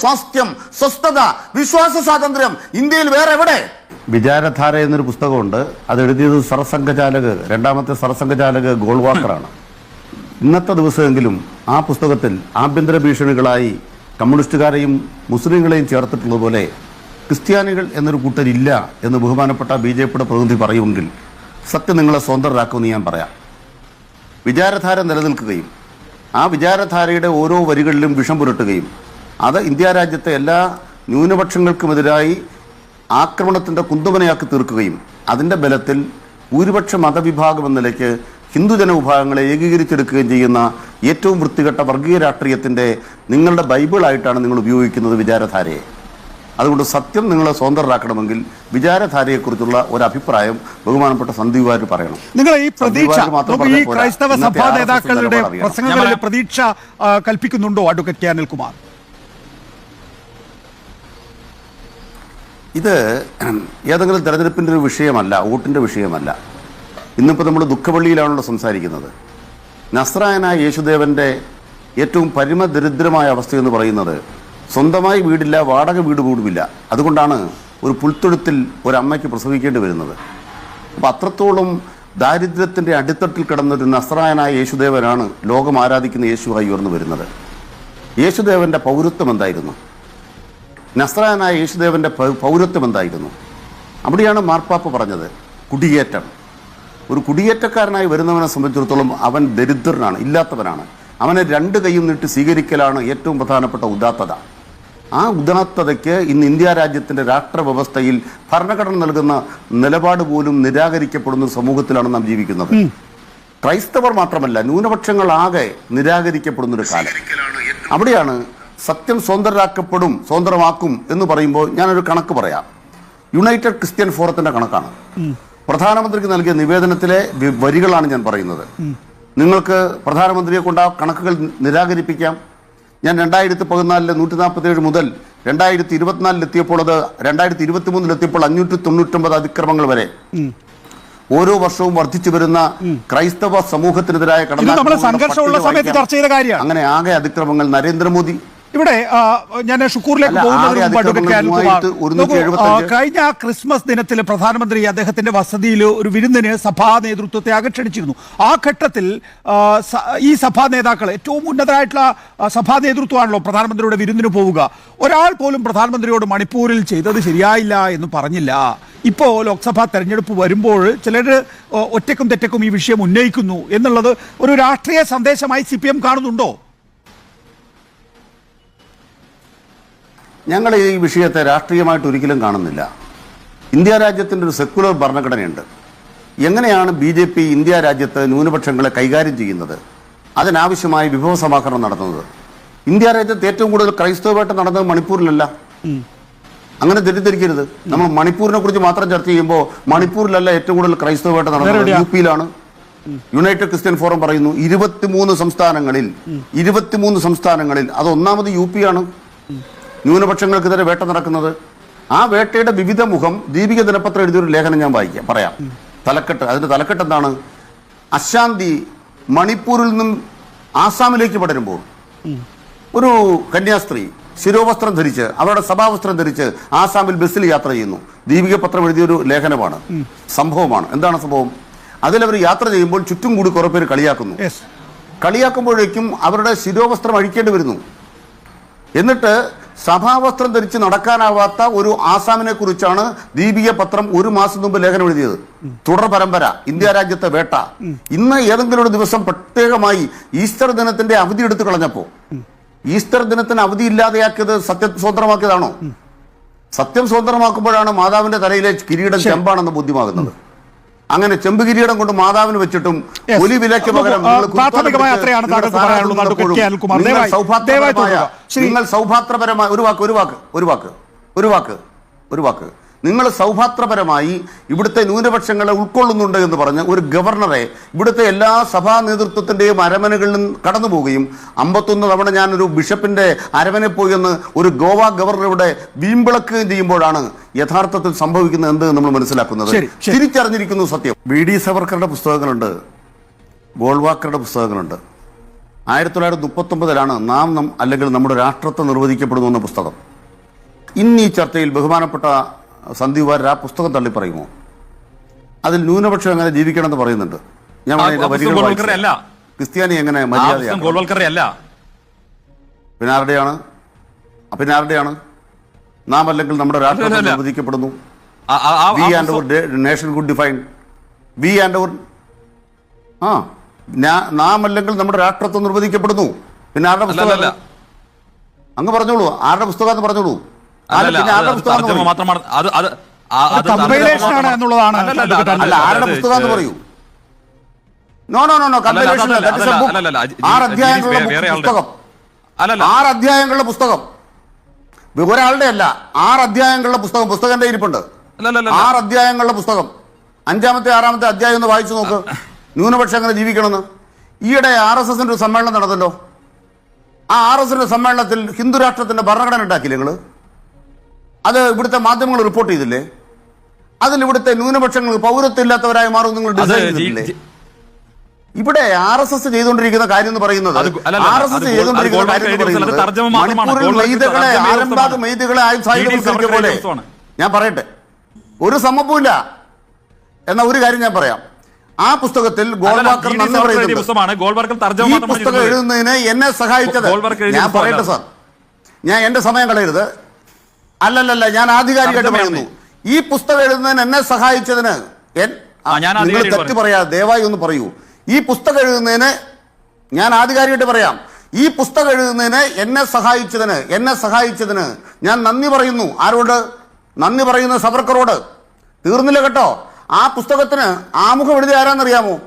സ്വാസ്ഥ്യം സ്വസ്ഥത വിശ്വാസ സ്വാതന്ത്ര്യം. ഇന്ത്യയിൽ വേറെ എവിടെ വിചാരധാര എന്നൊരു പുസ്തകമുണ്ട്. അത് എഴുതിയത് സർസംഘചാലക് രണ്ടാമത്തെ സർസംഘചാലക് ഗോൾവാക്കറാണ്. ഇന്നത്തെ ദിവസമെങ്കിലും ആ പുസ്തകത്തിൽ ആഭ്യന്തര ഭീഷണികളായി കമ്മ്യൂണിസ്റ്റുകാരെയും മുസ്ലിങ്ങളെയും ചേർത്തിട്ടുള്ളതുപോലെ ക്രിസ്ത്യാനികൾ എന്നൊരു കൂട്ടരില്ല എന്ന് ബഹുമാനപ്പെട്ട ബി ജെ പിയുടെ പ്രതിനിധി പറയുമെങ്കിൽ സത്യം നിങ്ങളെ സ്വതന്ത്രരാക്കുമെന്ന് ഞാൻ പറയാം. വിചാരധാര നിലനിൽക്കുകയും ആ വിചാരധാരയുടെ ഓരോ വരികളിലും വിഷം പുരട്ടുകയും അത് ഇന്ത്യ രാജ്യത്തെ എല്ലാ ന്യൂനപക്ഷങ്ങൾക്കുമെതിരായി ആക്രമണത്തിന്റെ കുന്തുമനയാക്കി തീർക്കുകയും അതിന്റെ ബലത്തിൽ ഭൂരിപക്ഷ മതവിഭാഗം എന്ന നിലയ്ക്ക് ഹിന്ദുജന വിഭാഗങ്ങളെ ഏകീകരിച്ചെടുക്കുകയും ചെയ്യുന്ന ഏറ്റവും വൃത്തികെട്ട വർഗീയ രാഷ്ട്രീയത്തിന്റെ നിങ്ങളുടെ ബൈബിളായിട്ടാണ് നിങ്ങൾ ഉപയോഗിക്കുന്നത് വിചാരധാരയെ. അതുകൊണ്ട് സത്യം നിങ്ങളെ സ്വതന്ത്രരാക്കണമെങ്കിൽ വിചാരധാരയെക്കുറിച്ചുള്ള ഒരു അഭിപ്രായം ബഹുമാനപ്പെട്ട സന്ദീപ് വാര്യർ പറയണം. നിങ്ങൾ ഈ പ്രതീക്ഷ ഈ. ക്രൈസ്തവ സഭാ നേതാക്കളുടെ പ്രസംഗങ്ങളിൽ പ്രതീക്ഷ കൽപ്പിക്കുന്നുണ്ടോ അഡ്വക്കേറ്റ് കെ അനിൽകുമാർ? ഇത് ഏതെങ്കിലും തെരഞ്ഞെടുപ്പിന്റെ ഒരു വിഷയമല്ല വോട്ടിന്റെ വിഷയമല്ല. ഇന്നിപ്പോൾ നമ്മൾ ദുഃഖവള്ളിയിലാണല്ലോ സംസാരിക്കുന്നത്. നസ്രായനായ യേശുദേവന്റെ ഏറ്റവും പരിമദരിദ്രമായ അവസ്ഥയെന്ന് പറയുന്നത് സ്വന്തമായി വീടില്ല വാടക വീട് കൂടുമില്ല അതുകൊണ്ടാണ് ഒരു പുൽത്തൊഴുത്തിൽ ഒരമ്മയ്ക്ക് പ്രസവിക്കേണ്ടി വരുന്നത്. അപ്പം അത്രത്തോളം ദാരിദ്ര്യത്തിന്റെ അടിത്തട്ടിൽ കിടന്നൊരു നസ്രായനായ യേശുദേവനാണ് ലോകം ആരാധിക്കുന്ന യേശുവായി ഉയർന്നു വരുന്നത്. യേശുദേവന്റെ പൗരത്വം എന്തായിരുന്നു? നസ്രായനായ യേശുദേവന്റെ പൗ- പൗരത്വം എന്തായിരുന്നു? അവിടെയാണ് മാർപ്പാപ്പ പറഞ്ഞത് കുടിയേറ്റം. ഒരു കുടിയേറ്റക്കാരനായി വരുന്നവനെ സംബന്ധിച്ചിടത്തോളം അവൻ ദരിദ്രനാണ് ഇല്ലാത്തവനാണ്. അവനെ രണ്ട് കൈയും നീട്ടി സ്വീകരിക്കലാണ് ഏറ്റവും പ്രധാനപ്പെട്ട ഉദാത്തത. ആ ഉദാത്തതയ്ക്ക് ഇന്ന് ഇന്ത്യ രാജ്യത്തിന്റെ രാഷ്ട്രവ്യവസ്ഥയിൽ ഭരണഘടന നൽകുന്ന നിലപാട് പോലും നിരാകരിക്കപ്പെടുന്ന സമൂഹത്തിലാണ് നാം ജീവിക്കുന്നത്. ക്രൈസ്തവർ മാത്രമല്ല ന്യൂനപക്ഷങ്ങളാകെ നിരാകരിക്കപ്പെടുന്നൊരു കാലം. അവിടെയാണ് സത്യം സ്വതന്ത്രരാക്കപ്പെടും സ്വതന്ത്രമാക്കും എന്ന് പറയുമ്പോൾ ഞാനൊരു കണക്ക് പറയാം. യുണൈറ്റഡ് ക്രിസ്ത്യൻ ഫോറത്തിന്റെ കണക്കാണ്. പ്രധാനമന്ത്രിക്ക് നൽകിയ നിവേദനത്തിലെ വരികളാണ് ഞാൻ പറയുന്നത്. നിങ്ങൾക്ക് പ്രധാനമന്ത്രിയെ കൊണ്ട് ആ കണക്കുകൾ നിരാകരിപ്പിക്കാം. ഞാൻ രണ്ടായിരത്തി പതിനാലിലെ നൂറ്റി നാൽപ്പത്തി ഏഴ് മുതൽ രണ്ടായിരത്തി ഇരുപത്തിനാലിൽ എത്തിയപ്പോൾ അത് രണ്ടായിരത്തി ഇരുപത്തി മൂന്നിൽ എത്തിയപ്പോൾ അഞ്ഞൂറ്റി തൊണ്ണൂറ്റൊമ്പത് അതിക്രമങ്ങൾ വരെ. ഓരോ വർഷവും വർദ്ധിച്ചു വരുന്ന ക്രൈസ്തവ സമൂഹത്തിനെതിരായ കടന്നു അങ്ങനെ ആകെ അതിക്രമങ്ങൾ നരേന്ദ്രമോദി ഇവിടെ ഞാൻ ഷുക്കൂറിലേക്ക് പോകുന്നതിന് മുമ്പ് അഡ്വക്കേറ്റ്. കഴിഞ്ഞ ക്രിസ്മസ് ദിനത്തിൽ പ്രധാനമന്ത്രി അദ്ദേഹത്തിന്റെ വസതിയിൽ ഒരു വിരുന്നിന് സഭാ നേതൃത്വത്തെ അകക്ഷണിച്ചിരുന്നു ആ ഘട്ടത്തിൽ ഈ സഭാ നേതാക്കൾ ഏറ്റവും ഉന്നതരായിട്ടുള്ള സഭാ നേതൃത്വമാണല്ലോ പ്രധാനമന്ത്രിയുടെ വിരുന്നിന് പോവുക. ഒരാൾ പോലും പ്രധാനമന്ത്രിയോട് മണിപ്പൂരിൽ ചെയ്തത് ശരിയായില്ല എന്ന് പറഞ്ഞില്ല. ഇപ്പോൾ ലോക്സഭാ തെരഞ്ഞെടുപ്പ് വരുമ്പോൾ ചിലർ ഒറ്റക്കും തെറ്റക്കും ഈ വിഷയം ഉന്നയിക്കുന്നു എന്നുള്ളത് ഒരു രാഷ്ട്രീയ സന്ദേശമായി സി കാണുന്നുണ്ടോ? ഞങ്ങൾ ഈ വിഷയത്തെ രാഷ്ട്രീയമായിട്ട് ഒരിക്കലും കാണുന്നില്ല. ഇന്ത്യ രാജ്യത്തിന്റെ ഒരു സെക്കുലർ ഭരണഘടനയുണ്ട്. എങ്ങനെയാണ് ബി ജെ പി ഇന്ത്യ രാജ്യത്ത് ന്യൂനപക്ഷങ്ങളെ കൈകാര്യം ചെയ്യുന്നത്? അതിനാവശ്യമായ വിഭവ സമാഹരണം നടത്തുന്നത്? ഇന്ത്യ രാജ്യത്ത് ഏറ്റവും കൂടുതൽ ക്രൈസ്തവമായിട്ട് നടന്നത് മണിപ്പൂരിലല്ല. അങ്ങനെ തെറ്റിദ്ധരിക്കരുത്. നമ്മൾ മണിപ്പൂരിനെ കുറിച്ച് മാത്രം ചർച്ച ചെയ്യുമ്പോൾ മണിപ്പൂരിലല്ല ഏറ്റവും കൂടുതൽ ക്രൈസ്തവമായിട്ട് നടന്നത്? യു പിയിലാണ്. യുണൈറ്റഡ് ക്രിസ്ത്യൻ ഫോറം പറയുന്നു ഇരുപത്തിമൂന്ന് സംസ്ഥാനങ്ങളിൽ ഇരുപത്തിമൂന്ന് സംസ്ഥാനങ്ങളിൽ അത് ഒന്നാമത് യു പി ആണ്. ന്യൂനപക്ഷങ്ങൾക്കെതിരെ വേട്ട നടക്കുന്നത്. ആ വേട്ടയുടെ വിവിധ മുഖം ദീപിക ദിനപത്രം എഴുതിയൊരു ലേഖനം ഞാൻ വായിക്കാം. പറയാം. തലക്കെട്ട്. അതിന്റെ തലക്കെട്ട് എന്താണ്? അശാന്തി മണിപ്പൂരിൽ നിന്നും ആസാമിലേക്ക് പടരുമ്പോൾ ഒരു കന്യാസ്ത്രീ ശിരോവസ്ത്രം ധരിച്ച് അവരുടെ സഭാവസ്ത്രം ധരിച്ച് ആസാമിൽ ബസ്സിൽ യാത്ര ചെയ്യുന്നു. ദീപിക പത്രം എഴുതിയൊരു ലേഖനമാണ്. സംഭവമാണ്. എന്താണ് സംഭവം? അതിലവർ യാത്ര ചെയ്യുമ്പോൾ ചുറ്റും കൂടി കുറെ പേര് കളിയാക്കുന്നു. കളിയാക്കുമ്പോഴേക്കും അവരുടെ ശിരോവസ്ത്രം അഴിക്കേണ്ടി വരുന്നു. എന്നിട്ട് സഭാവസ്ത്രം ധരിച്ച് നടക്കാനാവാത്ത ഒരു ആസാമിനെ കുറിച്ചാണ് ദീപിക പത്രം ഒരു മാസം മുമ്പ് ലേഖനം എഴുതിയത്. തുടർ പരമ്പര ഇന്ത്യ രാജ്യത്തെ വേട്ട. ഇന്ന് ഏതെങ്കിലും ഒരു ദിവസം പ്രത്യേകമായി ഈസ്റ്റർ ദിനത്തിന്റെ അവധി എടുത്തു കളഞ്ഞപ്പോ ഈസ്റ്റർ ദിനത്തിന് അവധി ഇല്ലാതെയാക്കിയത് സത്യം സ്വതന്ത്രമാക്കിയതാണോ? സത്യം സ്വതന്ത്രമാക്കുമ്പോഴാണ് മാതാവിന്റെ തലയിലെ കിരീടം ചെമ്പാണെന്ന് ബോധ്യമാകുന്നത്. അങ്ങനെ ചെമ്പുകിരീടം കൊണ്ട് മാതാവിന് വെച്ചിട്ടും. ഒലി വിലയ്ക്ക് പകരം നിങ്ങൾ സൗഭാത്രപരമായ ഒരു വാക്ക് ഒരു വാക്ക് ഒരു വാക്ക് ഒരു വാക്ക് ഒരു വാക്ക്. നിങ്ങൾ സൗഭാത്രപരമായി ഇവിടുത്തെ ന്യൂനപക്ഷങ്ങളെ ഉൾക്കൊള്ളുന്നുണ്ട് എന്ന് പറഞ്ഞ് ഒരു ഗവർണറെ ഇവിടുത്തെ എല്ലാ സഭാ നേതൃത്വത്തിന്റെയും അരമനകളിലും കടന്നു പോവുകയും അമ്പത്തൊന്ന് തവണ ഞാനൊരു ബിഷപ്പിന്റെ ബിഷപ്പിന്റെ അരമനെ പോയി എന്ന് ഒരു ഗോവ ഗവർണർ ഇവിടെ വീമ്പിളക്കുകയും ചെയ്യുമ്പോഴാണ് യഥാർത്ഥത്തിൽ സംഭവിക്കുന്നത് എന്ത് നമ്മൾ മനസ്സിലാക്കുന്നത്. തിരിച്ചറിഞ്ഞിരിക്കുന്നു സത്യം. വി ഡി സവർക്കറുടെ പുസ്തകങ്ങളുണ്ട്. ഗോൾവാക്കറുടെ പുസ്തകങ്ങളുണ്ട്. ആയിരത്തി തൊള്ളായിരത്തി മുപ്പത്തൊമ്പതിലാണ് നാം നം അല്ലെങ്കിൽ നമ്മുടെ രാഷ്ട്രത്തെ നിർവഹിക്കപ്പെടുന്നു എന്ന പുസ്തകം. ഇന്ന് ഈ ചർച്ചയിൽ ബഹുമാനപ്പെട്ട സന്ദീപ് വാര്യർ ആ പുസ്തകം തള്ളി പറയുമോ? അതിൽ ന്യൂനപക്ഷം എങ്ങനെ ജീവിക്കണം എന്ന് പറയുന്നുണ്ട്? ഞാൻ. ക്രിസ്ത്യാനി എങ്ങനെ മര്യാദയല്ല പിന്നെ ആരുടെയാണ് പിന്നെ ആരുടെയാണ് നാം അല്ലെങ്കിൽ നമ്മുടെ അല്ല. നിർവചിക്കപ്പെടുന്നു we and our nation good define. We and our ആ നാം അല്ലെങ്കിൽ നമ്മുടെ രാഷ്ട്രത്വം നിർവചിക്കപ്പെടുന്നു പിന്നെ ആരുടെ പുസ്തകമല്ല അങ്ങ് പറഞ്ഞോളൂ. ആരുടെ പുസ്തകം എന്ന് പറഞ്ഞോളൂ? തർജമ മാത്രമാണ്. അത് അത് എന്നുള്ളതാണ് അല്ല ആരുടെ അത് പുസ്തകം എന്ന് പറയൂ? നോ നോ നോ കമ്പലേഷൻ ആറ് അധ്യായങ്ങളുടെ പുസ്തകം. ആറ് അധ്യായങ്ങളുടെ പുസ്തകം. ഒരാളുടെ അല്ല ആറ് അധ്യായങ്ങളുടെ പുസ്തകം. പുസ്തകം എന്റെ ഇരിപ്പുണ്ട് ആറ് അധ്യായങ്ങളുടെ പുസ്തകം. അഞ്ചാമത്തെ ആറാമത്തെ അധ്യായം ഒന്ന് വായിച്ചു നോക്ക്. ന്യൂനപക്ഷം എങ്ങനെ ജീവിക്കണമെന്ന്. ഈയിടെ ആർ എസ് എസിന്റെ ഒരു സമ്മേളനം നടന്നല്ലോ. ആ ആർ എസ് എസിന്റെ സമ്മേളനത്തിൽ ഹിന്ദു രാഷ്ട്രത്തിന്റെ ഭരണഘടന ഉണ്ടാക്കിയില്ലേ നിങ്ങൾ അത് ഇവിടുത്തെ മാധ്യമങ്ങൾ റിപ്പോർട്ട് ചെയ്തില്ലേ? അതിൽ ഇവിടുത്തെ ന്യൂനപക്ഷങ്ങൾ പൗരത്വം ഇല്ലാത്തവരായി മാറും നിങ്ങൾ ഡിസൈൻ ഇവിടെ ആർ എസ് എസ് ചെയ്തുകൊണ്ടിരിക്കുന്ന കാര്യം എന്ന് പറയുന്നത് ആർ എസ് എസ് ചെയ്തുകൊണ്ടിരിക്കുന്ന കാര്യം എന്ന് പറയുന്നത്. മണിപ്പൂരിൽ മെയ്തകളെ ആലംബാഗ്. ആയുധ പോലെ. ഞാൻ പറയട്ടെ. ഒരു സമ്മപ്പുമില്ല എന്ന ഒരു കാര്യം ഞാൻ പറയാം. ആ പുസ്തകത്തിൽ ഗോൾവാക്കർ നന്ദി പറയുന്നുണ്ട്. ഗോൾവർക്കർ ഈ പുസ്തകം എഴുതുന്നതിന് എന്നെ സഹായിച്ചത്. ഞാൻ പറയട്ടെ സാർ. ഞാൻ എന്റെ സമയം കളയരുത്. അല്ലല്ലല്ല ഞാൻ ആധികാരികമായിട്ട്. പറയുന്നു. ഈ പുസ്തകം എഴുതുന്നതിന് എന്നെ സഹായിച്ചതിന് നിങ്ങൾ തെറ്റ് പറയാ ദയവായി ഒന്ന് പറയൂ. ഈ പുസ്തകം എഴുതുന്നതിന് ഞാൻ ആധികാരികമായിട്ട് പറയാം. ഈ പുസ്തകം എഴുതുന്നതിന് എന്നെ സഹായിച്ചതിന് എന്നെ സഹായിച്ചതിന് ഞാൻ നന്ദി പറയുന്നു. ആരോട്? നന്ദി പറയുന്ന സവർക്കറോട്. തീർന്നില്ല കേട്ടോ. ആ പുസ്തകത്തിന് ആമുഖം എഴുതി ആരാന്നറിയാമോ?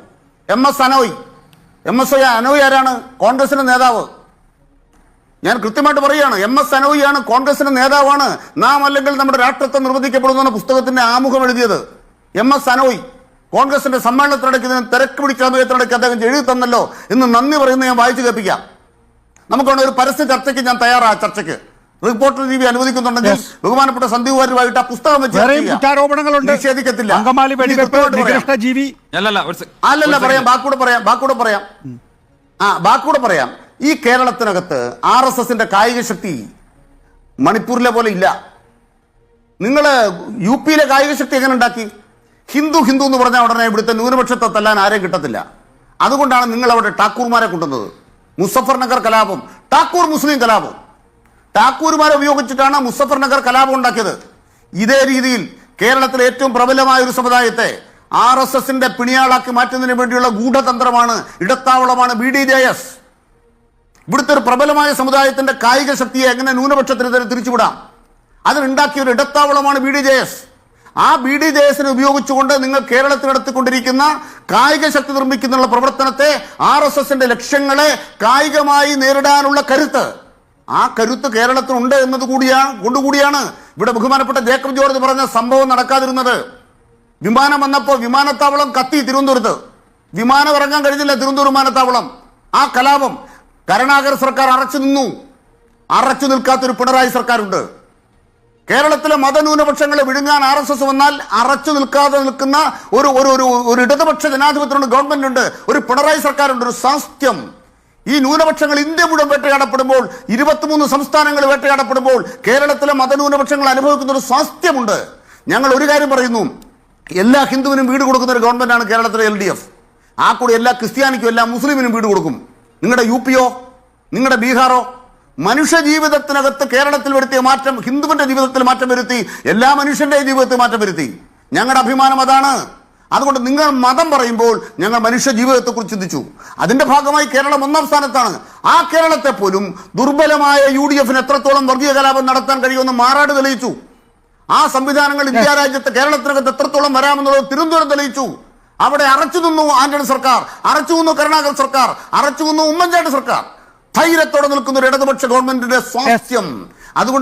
M S Anoy. M S Anoy ആരാണ്? കോൺഗ്രസിന്റെ നേതാവ്. ഞാൻ കൃത്യമായിട്ട് പറയുകയാണ് എം എസ് അനോയിയാണ് കോൺഗ്രസിന്റെ നേതാവാണ്. നാം അല്ലെങ്കിൽ നമ്മുടെ രാഷ്ട്രത്തെ നിർവഹിക്കപ്പെടുന്ന പുസ്തകത്തിന്റെ ആമുഖം എഴുതിയത്. എം എസ് അനോയ് കോൺഗ്രസിന്റെ സമ്മേളനത്തിനിടയ്ക്ക് ഇതിന് തിരക്ക് പിടിച്ച സമയത്തിനിടയ്ക്ക് അദ്ദേഹം എഴുതി തന്നല്ലോ എന്ന് നന്ദി പറയുന്നത് ഞാൻ വായിച്ചു കേൾപ്പിക്കാം. നമുക്കാണ് ഒരു പരസ്യ ചർച്ചയ്ക്ക് ഞാൻ തയ്യാറാ ചർച്ചയ്ക്ക്. റിപ്പോർട്ടർ രീതി അനുവദിക്കുന്നുണ്ടെങ്കിൽ. ബഹുമാനപ്പെട്ട സന്ദീപുമാരുമായിട്ട് ആ പുസ്തകം നിഷേധിക്കത്തില്ല. അല്ലല്ല പറയാം. ബാക്കൂടെ പറയാം. ബാക്കൂടെ പറയാം. ആ ബാക്കൂടെ പറയാം. ഈ കേരളത്തിനകത്ത് ആർ എസ് എസിന്റെ കായിക ശക്തി മണിപ്പൂരിലെ പോലെ ഇല്ല. നിങ്ങൾ യു പിയിലെ കായിക ശക്തി എങ്ങനെ ഉണ്ടാക്കി? ഹിന്ദു ഹിന്ദു എന്ന് പറഞ്ഞാൽ ഉടനെ ഇവിടുത്തെ ന്യൂനപക്ഷത്തെ തല്ലാൻ ആരെയും കിട്ടത്തില്ല. അതുകൊണ്ടാണ് നിങ്ങൾ അവിടെ ടാക്കൂർമാരെ കൊണ്ടുവന്നത്. മുസഫർ നഗർ കലാപം ടാക്കൂർ മുസ്ലിം കലാപം. ടാക്കൂർമാരെ ഉപയോഗിച്ചിട്ടാണ് മുസഫർ നഗർ കലാപം ഉണ്ടാക്കിയത്. ഇതേ രീതിയിൽ കേരളത്തിലെ ഏറ്റവും പ്രബലമായ ഒരു സമുദായത്തെ ആർ എസ് എസിന്റെ പിണിയാളാക്കി മാറ്റുന്നതിന് വേണ്ടിയുള്ള ഗൂഢതന്ത്രമാണ് ഇടത്താവളമാണ് ബി ഡി ജെ എസ്. ഇവിടുത്തെ ഒരു പ്രബലമായ സമുദായത്തിന്റെ കായിക ശക്തിയെ എങ്ങനെ ന്യൂനപക്ഷത്തിന് തന്നെ തിരിച്ചുവിടാം? അതിനുണ്ടാക്കിയ ഒരു ഇടത്താവളമാണ് ബി ഡി ജെ എസ്. ആ ബി ഡി ജെ എസിനെ ഉപയോഗിച്ചുകൊണ്ട് നിങ്ങൾ കേരളത്തിൽ നടത്തിക്കൊണ്ടിരിക്കുന്ന കായിക ശക്തി നിർമ്മിക്കുന്നുള്ള പ്രവർത്തനത്തെ ആർ എസ് എസിന്റെ ലക്ഷ്യങ്ങളെ കായികമായി നേരിടാനുള്ള കരുത്ത്. ആ കരുത്ത് കേരളത്തിനുണ്ട് എന്നത് കൂടിയാണ് കൊണ്ടുകൂടിയാണ് ഇവിടെ ബഹുമാനപ്പെട്ട ജേക്കബ് ജോർജ് പറഞ്ഞ സംഭവം നടക്കാതിരുന്നത്. വിമാനം വന്നപ്പോൾ വിമാനത്താവളം കത്തി തിരുവനന്തപുരത്ത്. വിമാനം ഇറങ്ങാൻ കഴിഞ്ഞില്ല തിരുവനന്തപുരം വിമാനത്താവളം. ആ കലാപം കരുണാകർ സർക്കാർ അറച്ചു നിന്നു. അറച്ചു നിൽക്കാത്തൊരു പിണറായി സർക്കാരുണ്ട്. കേരളത്തിലെ മതന്യൂനപക്ഷങ്ങളെ വിഴുങ്ങാൻ ആർ എസ് എസ് വന്നാൽ അറച്ചു നിൽക്കാതെ നിൽക്കുന്ന ഒരു ഒരു ഒരു ഒരു ഇടതുപക്ഷ ജനാധിപത്യമുണ്ട് ഗവൺമെന്റ് ഉണ്ട് ഒരു പിണറായി സർക്കാരുണ്ട്. ഒരു സാസ്ത്യം. ഈ ന്യൂനപക്ഷങ്ങൾ ഇന്ത്യ മുഴുവൻ വേട്ടയാടപ്പെടുമ്പോൾ ഇരുപത്തിമൂന്ന് സംസ്ഥാനങ്ങൾ വേട്ടയാടപ്പെടുമ്പോൾ കേരളത്തിലെ മതന്യൂനപക്ഷങ്ങൾ അനുഭവിക്കുന്ന ഒരു സ്വാസ്ഥ്യമുണ്ട് ഞങ്ങൾ ഒരു കാര്യം പറയുന്നു. എല്ലാ ഹിന്ദുവിനും വീട് കൊടുക്കുന്ന ഒരു ഗവൺമെന്റാണ് കേരളത്തിലെ എൽ ഡി എഫ്. ആ കൂടി എല്ലാ ക്രിസ്ത്യാനിക്കും എല്ലാ മുസ്ലിമിനും വീട് കൊടുക്കും. നിങ്ങളുടെ യു പിയോ നിങ്ങളുടെ ബീഹാറോ മനുഷ്യ ജീവിതത്തിനകത്ത് കേരളത്തിൽ വരുത്തിയ മാറ്റം ഹിന്ദുവിന്റെ ജീവിതത്തിൽ മാറ്റം വരുത്തി എല്ലാ മനുഷ്യന്റെ ജീവിതത്തിൽ മാറ്റം വരുത്തി. ഞങ്ങളുടെ അഭിമാനം അതാണ്. അതുകൊണ്ട് നിങ്ങൾ മതം പറയുമ്പോൾ ഞങ്ങൾ മനുഷ്യ ജീവിതത്തെക്കുറിച്ച് ചിന്തിച്ചു. അതിന്റെ ഭാഗമായി കേരളം ഒന്നാം സ്ഥാനത്താണ്. ആ കേരളത്തെ പോലും ദുർബലമായ യു ഡി എഫിന് എത്രത്തോളം വർഗീയ കലാപം നടത്താൻ കഴിയുമെന്ന് മാറാട് തെളിയിച്ചു. ആ സംവിധാനങ്ങൾ ഇന്ത്യ രാജ്യത്തെ കേരളത്തിനകത്ത് എത്രത്തോളം വരാമെന്നുള്ളത് തിരുവനന്തപുരം തെളിയിച്ചു. അവിടെ അറച്ചു നിന്നു ആന്റണി സർക്കാർ അറച്ചു നിന്നു കരുണാകൽ സർക്കാർ അറച്ചു നിന്നു ഉമ്മൻചാണ്ടി സർക്കാർ. ധൈര്യത്തോടെ നിൽക്കുന്ന ഒരു ഇടതുപക്ഷ ഗവൺമെന്റിന്റെ സ്വാസ്ഥ്യം. അതുകൊണ്ട്